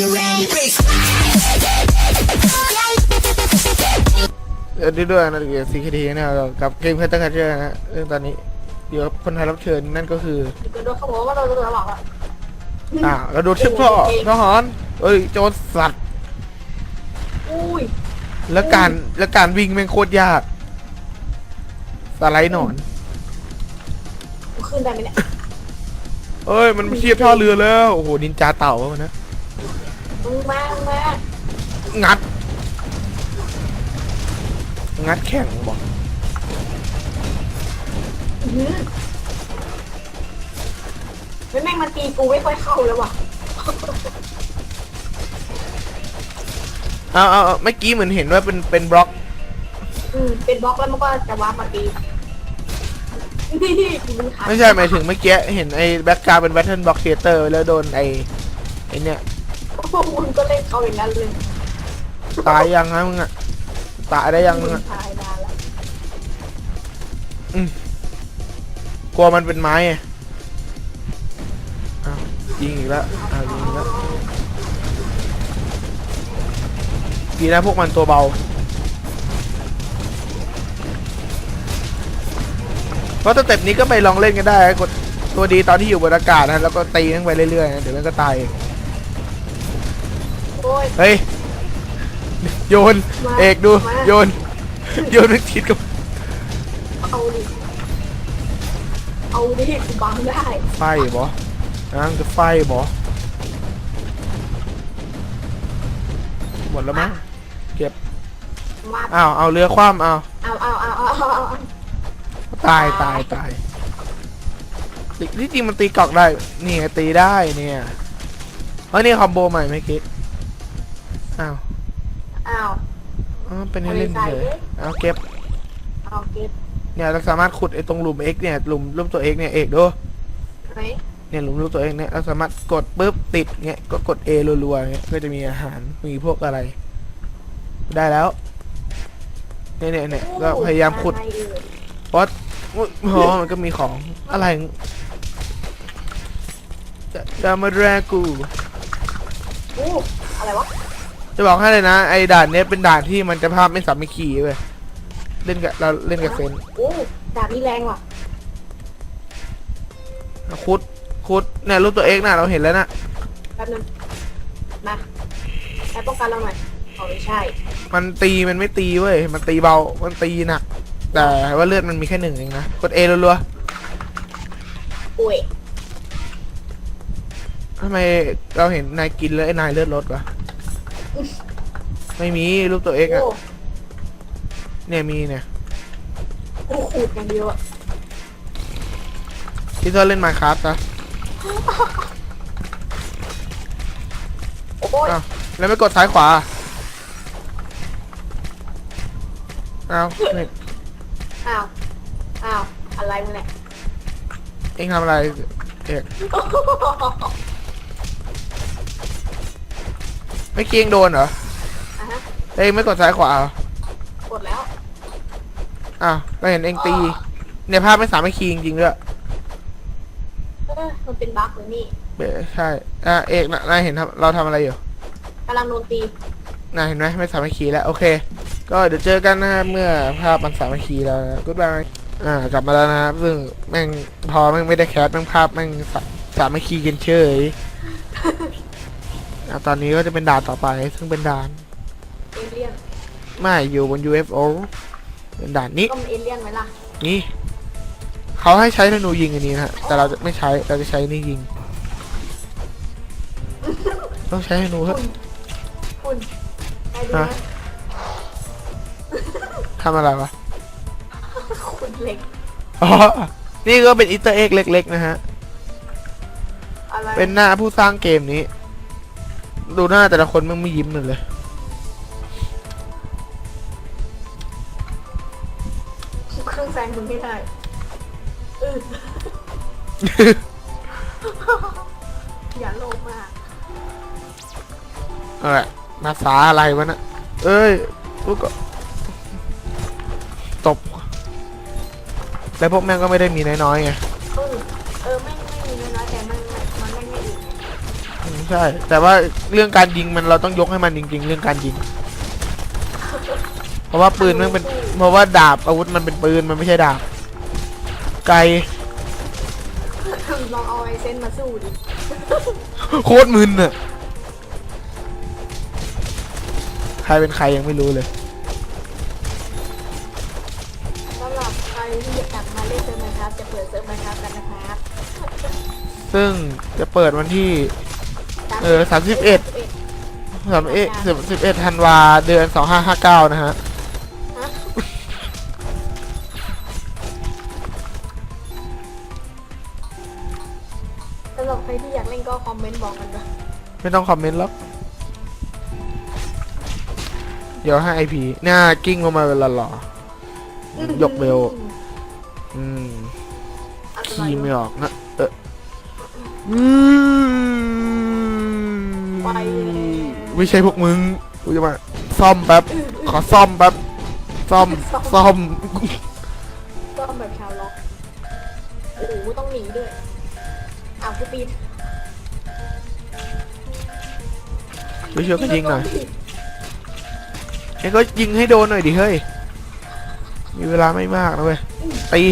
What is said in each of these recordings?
you ready? เออด้วยนะเกี่ยวกับซีคดีเนี่ยกับเกมเพอร์เตอร์คัเจอร์นะซึ่งตอนนี้เดี๋ยวคนไทยรับเชิญนั่นก็คือเดี๋ยวโดนเขาบอกว่าเราโดนหลอกอะอ่าเราดูทิปท่อทหารเอ้ยโจรสัตว์อุ้ยแล้วการแล้วการวิ่งแม่งโคตรยากสไลด์หนอนกูขึ้นได้ไหมเนี่ยเอ้ยมันเทียบท่อเรือแล้วโอ้โหนินจาเต่าวะมันนะ มึงมามึงมางัด งัดแข่งบอกอื้อหือไม่แม่งมาตีกูไม่ค่อยเข้าแล้วว่ะเอาเอาเอาเมื่อกี้เหมือนเห็นว่าเป็นเป็นบล็อก อืมเป็นบล็อกแล้วมันก็จะวาร์ปมาตีนี่กูมึงขาดไม่ใช่หมายถึงเมื่อกี้เห็นไอ้แบ็กกราวเป็นแบทเทิลบล็อกเทเตอร์แล้วโดนไอ้ไอ้เนี่ย พวกมึงก็เล่นเขาอย่างนั้นเลยตายยังนะมึงอะตายได้ยังมึงอะตายนานแล้วกลัวมันเป็นไม้ไงอ้าวยิงอีกแล้วอ้าวยิงอีกแล้วดีนะพวกมันตัวเบาเพราะสเต็ปนี้ก็ไปลองเล่นกันได้กดตัวดีตอนที่อยู่บนอากาศนะแล้วก็ตีมันไปเรื่อยๆนะเดี๋ยวมันก็ตายเองโอ้ย เฮ้ย โยนมาเอกดูมาโยน โยนนึกทิศกับ เอาดิเอาดิกูบังได้ไฟบอนั่งจะไฟบอหมดแล้วมั้ง เก็บ มาอ้าว เอาเรือคว่ำเอาเอาเอาเอาเอาเอาเอาตายตายตายตีที่จริงมันตีกรอกได้ นี่ไงตีได้เนี่ยเฮ้ยนี่คอมโบใหม่ไหมคิด อ้าวเอาอ๋อเป็นให้เล่นเอาเลเลยยเอาเก็บ เอาเก็บ เนี่ยเราสามารถขุดไอ้ตรงหลุม X เนี่ยหลุมรูปตัว X เนี่ยเอกดูไหนเนี่ยหลุมรูปตัว X เนี่ยเราสามารถกดปุ๊บติดเนี่ยก็กด A รัวๆเนี่ยก็จะมีอาหารมีพวกอะไร ได้แล้วเนี่ยเนี่ยเนี่ยก็พยายามขุดอะไรเอ่ยเพราะอุ๊ยอ๋อมันก็มีของอะไร จะจะมาแรกูอู้อะไรวะ จะบอกให้เลยนะไอ้ด่านเนี้ยเป็นด่านที่มันจะภาพไม่สามัคคีเว้ยเล่นกับเราเล่นกับเซนอู้ดาบนี่แรงว่ะคุดคุดเนี่ยรูปตัวเองน่ะเราเห็นแล้วนะแป๊บนึงมาแอบป้องกันเราหน่อยเอาไม่ใช่ มันตีมันไม่ตีเว้ยมันตีเบามันตีหนักแต่ว่าเลือดมันมีแค่หนึ่งเองนะกด A รัวอุ้ยๆทำไมเราเห็นนายกินแล้วไอ้นายเลือดลดวะ ไม่มีรูปตัวเองโอ้อะเนี่ยมีเนี่ยโอ้ขูดอย่างเดียวอะที่เธอเล่นมาครับนะโอ้ยอ้าวแล้วไม่กดซ้ายขวาอ้าวเนี่ยอ้าวอ้าวอะไรมึงเนี่ยเอ็งทำอะไรเอก ไม่เกียงโดนเหรออะฮะเอ็งไม่กดซ้ายขวาเหรอกดแล้วอ้าวก็เห็นเอ็งตีเนี่ยภาพไม่สามารถคีจริงๆด้วยเออมันเป็นบั๊กเลยนี่เบใช่อะเอกน่ะนายเห็นทำเราทำอะไรอยู่กำลังโดนตีนายเห็นไหมไม่สามารถคีแล้วโอเค ก็เดี๋ยวเจอกันนะฮะเมื่อภาพมันสามารถคีแล้วนะกู๊ดบายอ่ากลับมาแล้วนะครับซึ่งแม่งพอแม่งไม่ได้แคสแม่งภาพแม่งสาสามารถคีกันเฉย อะตอนนี้ก็จะเป็นด่านต่อไป ซึ่งเป็นด่าน เอเลี่ยนไม่อยู่บน UFO เป็นด่านนี้ก็มันเอเลี่ยนไหมล่ะนี่เขาให้ใช้ธนูยิงอันนี้นะฮะแต่เราจะไม่ใช้เราจะใช้นี่ยิง ต้องใช้ธนูเถคุอะณคุณไอ้ดูฮะนะทำอะไรวะคุณเหล็ก อ๋อนี่ก็เป็นอิตเตอร์เอ็กเล็ก ๆ นะฮะ อะไรเป็นหน้าผู้สร้างเกมนี้ ดูหน้าแต่ละคนมันไม่ยิ้มเลย เครื่องแซงมึงไม่ได้เอออย่าโลภมากอะไรภาษาอะไรวะนะเอ้ยพวกก็ตบ แล้วพวกแม่งก็ไม่ได้มีน้อยๆไง ใช่ แต่ว่าเรื่องการยิงมันเราต้องยกให้มันจริง ๆ เรื่องการยิง เพราะว่าปืนมันเป็น เพราะว่าดาบอาวุธมันเป็นปืนมันไม่ใช่ดาบ ไกลลองเอาไอเซนมาสู้ดิโคตรมึนอะใครเป็นใครยังไม่รู้เลยสำหรับใครที่อยากมาเล่นเซิร์ฟนะครับจะเปิดเซิร์ฟนะครับกันนะครับซึ่งจะเปิดวันที่ เออ31สามสิบเอ็ดสิบเอ็ดธันวาเดือนสองห้าห้าเก้านะฮะฮะสำหรับใครที่อยากเล่นก็คอมเมนต์บอกกันนะไม่ต้องคอมเมนต์หรอกเดี๋ยวให้ไอพีหน้ากิ้งลงมาเวลาหล่อยกเบลอืมอันตคีรายย์ไม่ออกนะ เอออืม ไปเลยไม่ใช่พวกมึงกูจะมาซ่อมแป๊บขอซ่อมแป๊บซ่อมซ่อมก็แบบชาวล็อกโอ้โหต้องหนีด้วยอ้าวกูตีไปช่วยกันยิงหน่อยไอ้ก็ยิงให้โดนหน่อยดิเฮ้ยมีเวลาไม่มากนะเว้ยตี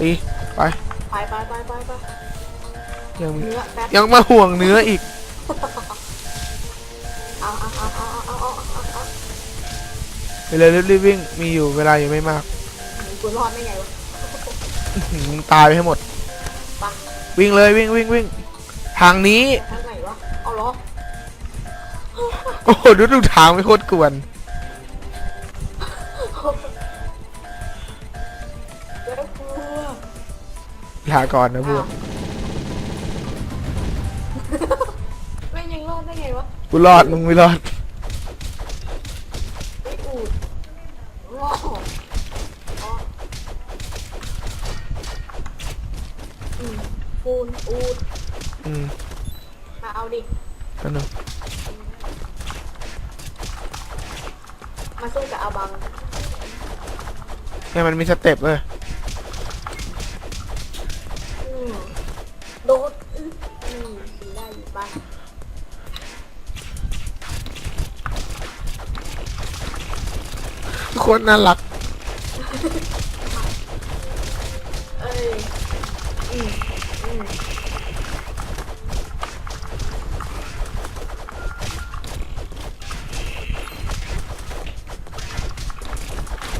ตีไปไปไปไปไปไปยังมีเนื้อแป๊บยังมาห่วงเนื้ออีก เอาเอาเอาเอาเอาเอาเอาเอาไปเลยรีบๆวิ่งมีอยู่เวลาอยู่ไม่มากกูรอดได้ไงวะอื้อหือมึงตายไปให้หมดวิ่งเลยวิ่งวิ่งวิ่งทางนี้ ทางไหนวะ เอาเหรอโอ้โหดูดูทางไม่โคตรกวนแล้วกลัวลาก่อนนะพวกไม่ กูรอดมึงไม่รอดไอ้อูดรอดอ๋ออืมปูนอูดอืมมาเอาดิอันนึงมาสู้กับอาบังเนี่ยมันมีสเต็ปเลยอืมโดด ตรน่ารัก เอ้ยอืมอืม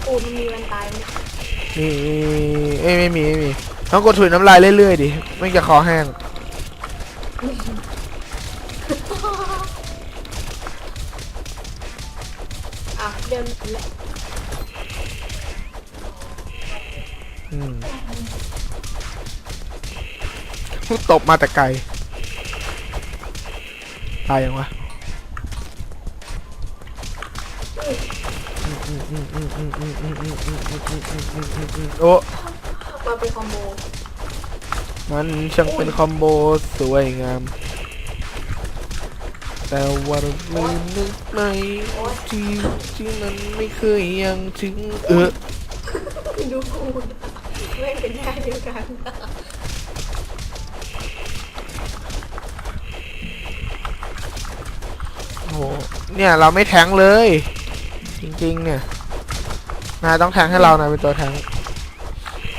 อูดมันมีวันตายไหมมีเอ้ยไม่มีไม่มีต้องกดถุยน้ำลายเรื่อยๆดิไม่จะคอแห้งอะเดินแหละ อืม พูดตบมาแต่ไกล ตายยังวะโอ้มาเป็นคอมโบ มันช่างเป็นคอมโบสวยงาม แต่ว่าเราลืมนึกไหมที่ที่มันไม่เคยยังถึงเออดูกู ไม่เป็นได้เดียวกันโอ้โหเนี่ยเราไม่แทงเลย จริงๆ เนี่ยนายต้องแทงให้เรานายเป็นตัวแทง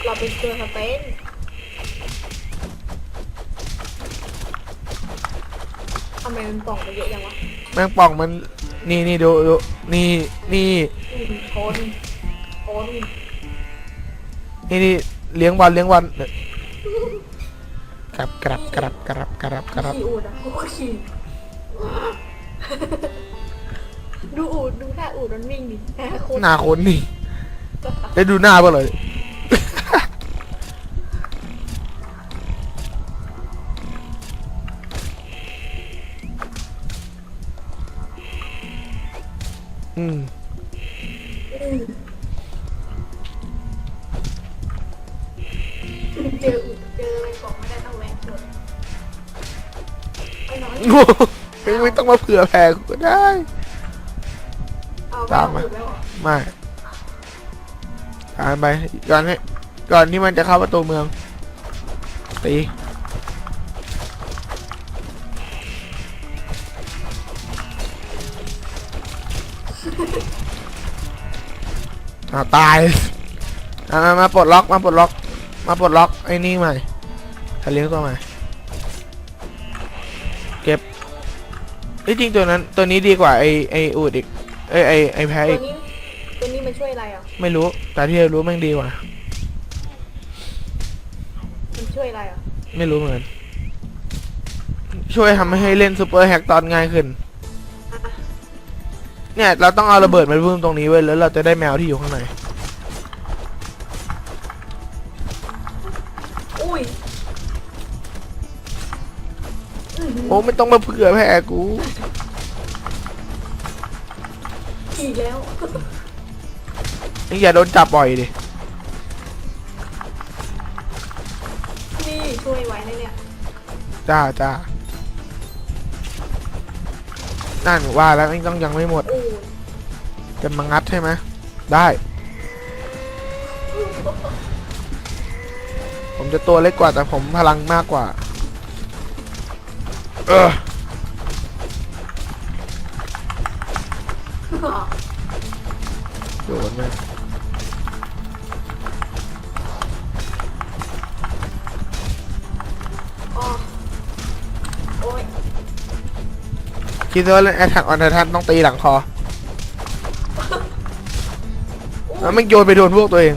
เราเป็นตัวสเปนทำไมมันป่องไปเยอะจังวะแมงป่องมันนี่นี่ดูดูนี่นี่อืมโคนโคนนี่นี่ เลี้ยงบอลเลี้ยงบอลกรับกรับกรับกรับกรับกรับขี่อูดอะโอ้ขี่ดูอูดดูท่าอูดมันวิ่งดิท่าโคตรหน้าคนนี่ได้ดูหน้าเปล่าเลยอืม เจออุดเจออะไรบอกไม่ได้ต้องแวะกดไอ้น้อยไม่ต้องมาเผื่อแผ่ก็ได้ตอาไปาหรไม่ผ่านไปก่อนให้ก่อนที่มันจะเข้าประตูเมือง ตีอ้าตายมามาปลดล็อก มาปลดล็อก มาปลดล็อกไอ้นี่ใหม่ทะเลี้ยงตัวใหม่เก็บเอ้ยจริงตัวนั้นตัวนี้ดีกว่าไอไออูดอีกเอ้ยไอไอแพ้ตัวอีกนี้ตัวนี้มันช่วยอะไรอะ ไม่รู้ แต่ที่เรารู้แม่งดีกว่า มันช่วยอะไรอะ ไม่รู้เหมือนกันช่วยทำให้เล่นซูเปอร์แฮกตอนง่ายขึ้น เนี่ย เราต้องเอาระเบิดมาพุ่มตรงนี้ไว้ยแล้วเราจะได้แมวที่อยู่ข้างใน อุ้ยอื้อหือโอ้ไม่ต้องมาเผื่อแพ้กู อีกแล้ว นี่อย่าโดนจับบ่อยดิ นี่ช่วยไว้นะเนี่ยจ้าจ้านั่นว่าแล้วไม่ต้องยังไม่หมดอู้จะมางัดใช่ไหมได้ ผมจะตัวเล็กกว่าแต่ผมพลังมากกว่า เออโดนไหมโอ้ยคิดว่าเล่นแอทแทกออนไททันต้องตีหลังคออแล้วมันโยนไปโดนพวกตัวเอง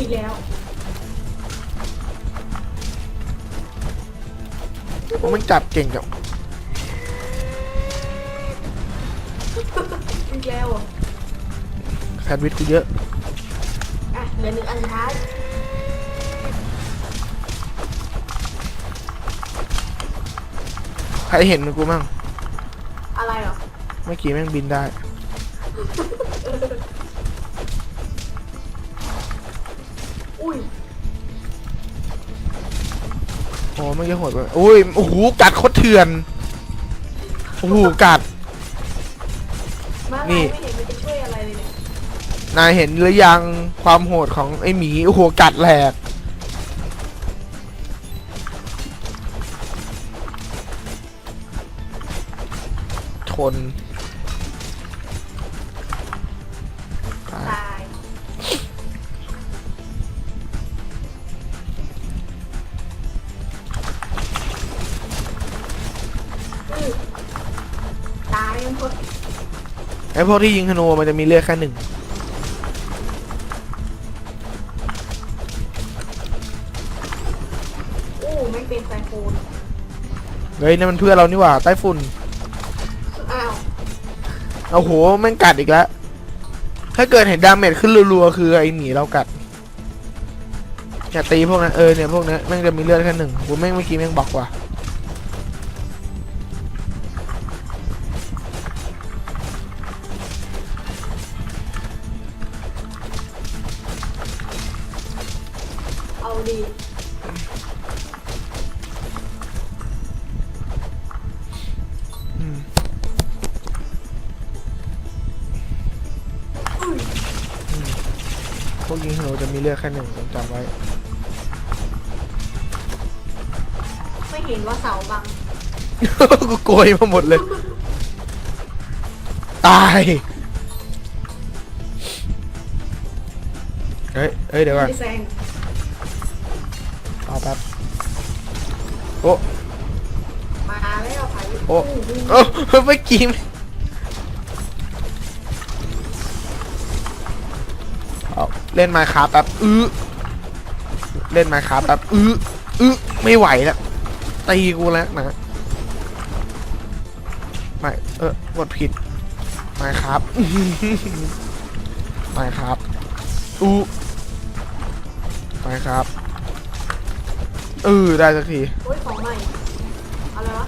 อีกแล้วผมมันจับเก่งกับอีกแล้วเหรอะแซนด์วิชกูเยอะ อะเหลือหนึ่งอันสุดท้ายใครเห็นกูมั่งอะไรเหรอ เมื่อกี้แม่งบินได้ อุ้ยโอ้ไม่ใช่โหดเลยอุ้ยโอ้โหกัดโคตรเถื่อนโอ้โหกัด มานี่ลายไม่เห็นมันจะช่วยอะไรเลยเนี่ยนายเห็นหรือยังความโหดของไอ้หมีโอ้โหกัดแหลกชน อ้พวกที่ยิงธนูมันจะมีเลือดแค่หนึ่งอู้ไม่เป็นไซโฟนเฮ้ยนั่นมันเพื่อนเรานี่หว่าใต้ฝุ่นอ้าวโอ้โหแม่งกัดอีกแล้วถ้าเกิดเห็นดาเมจขึ้นรัวๆคือไอ้หมีเรากัดอย่าตีพวกนั้นเออเนี่ยพวกนั้นแม่งจะมีเลือดแค่หนึ่งกูแม่งเมื่อกี้แม่งบอกว่ะเอา ดีอืมอุ้ยพวกยิงธนูจะมีเลือดแค่หนึ่งจงจำไว้ ไม่เห็นว่าเสาบัง กูโกยมาหมดเลย ตาย เฮ้ย เฮ้ย เดี๋ยวก่อน ไม่แซงเอา แป๊บโอ้มาแล้วไผ่โอ้อู้หูโอ้เมื่อกี้ไม่เอาเล่นไมค์คาแป๊บอื้อเล่นไมค์คาแป๊บอื้ออื้อไม่ไหวแล้วตีกูแล้วนะไม่เออกดผิดไมค์ครับไมค์ครับอู้ไมค์ครับ เออได้สักทีโอ้ยของใหม่อะไรวะ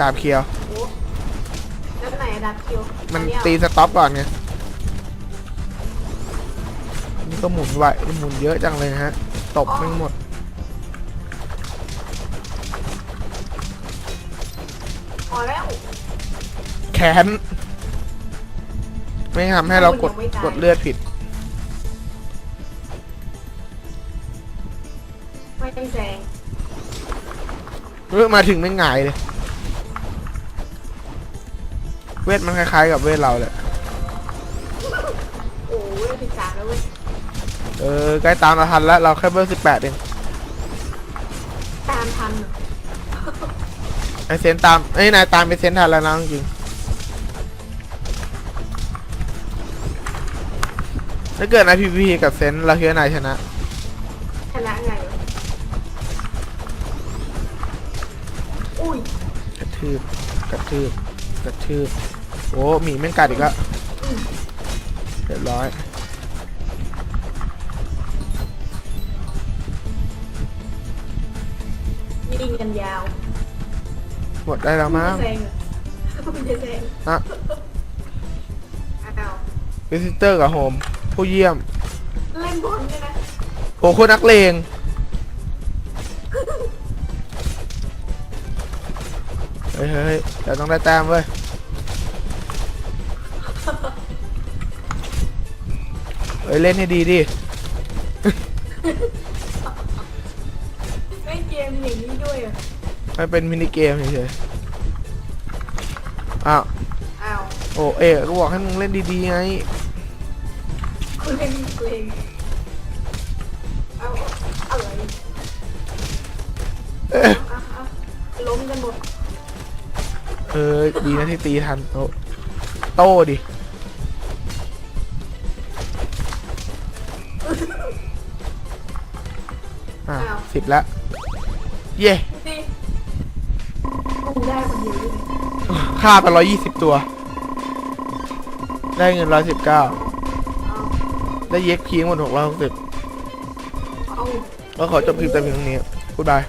ดาบเคียว โอ้แล้วไหนอะดับคิวมันอัเยเหรอตีสต็อปก่อนไงนี่ก็หมุนไวหมุนเยอะจังเลยนะฮะ ตบไม่งหมด พอแล้ว แขน ไม่ทำให้เรากดยังไม่ตายกดเลือดผิด ไม่แซงเออ มาถึงไม่หงายเลย เวทมันคล้ายๆกับเวทเราเลยโอ้ยสิบสามแล้วเว้ยเออใกล้ตามเราทันแล้วเราแค่เบอร์สิบแปดเองตามทันเหรอไอเซนตามไอ้ยนายตามไปเซนทันแล้วนะจริงถ้าเกิดนายพีพีกับเซนเราคิดว่านายชนะ ทืบกระทืบกระทืบโอ้หมีแม่งกัดอีกแล้วเรียบร้อยยิงกันยาวหมดได้แล้วมั้งไเซงเหรอไม่ได้เซงอะอ้าววิสิเตอร์กับโฮมผู้เยี่ยม เล่นบอลด้วยนะโอ้โคตรนักเลง เฮ้ยเฮ้ยเฮ้ยเราต้องได้แต้มเว้ยเฮ้ยเล่นให้ดีดิเล่นเกมอย่างนี้ด้วยเหรอะไม่เป็นมินิเกมเฉยๆอ้าวอ้าวโอ้เอกก็บอกให้มึงเล่นดีๆไงคุณเล่นเพลงเอาอะไร เอ้ยอะ ออดีนะที่ตีทัน โตโต้ดิอะสิบแล้วเย่ดิกูได้คนเดียวด้วยค่าไปร้อยยี่สิบตัว ได้เงินร้อยสิบเก้าเอาได้เย็กพีหมดหกร้อยหกสิบเอา ก็ขอจบคลิปแต่เพียงเท่านี้กูดบาย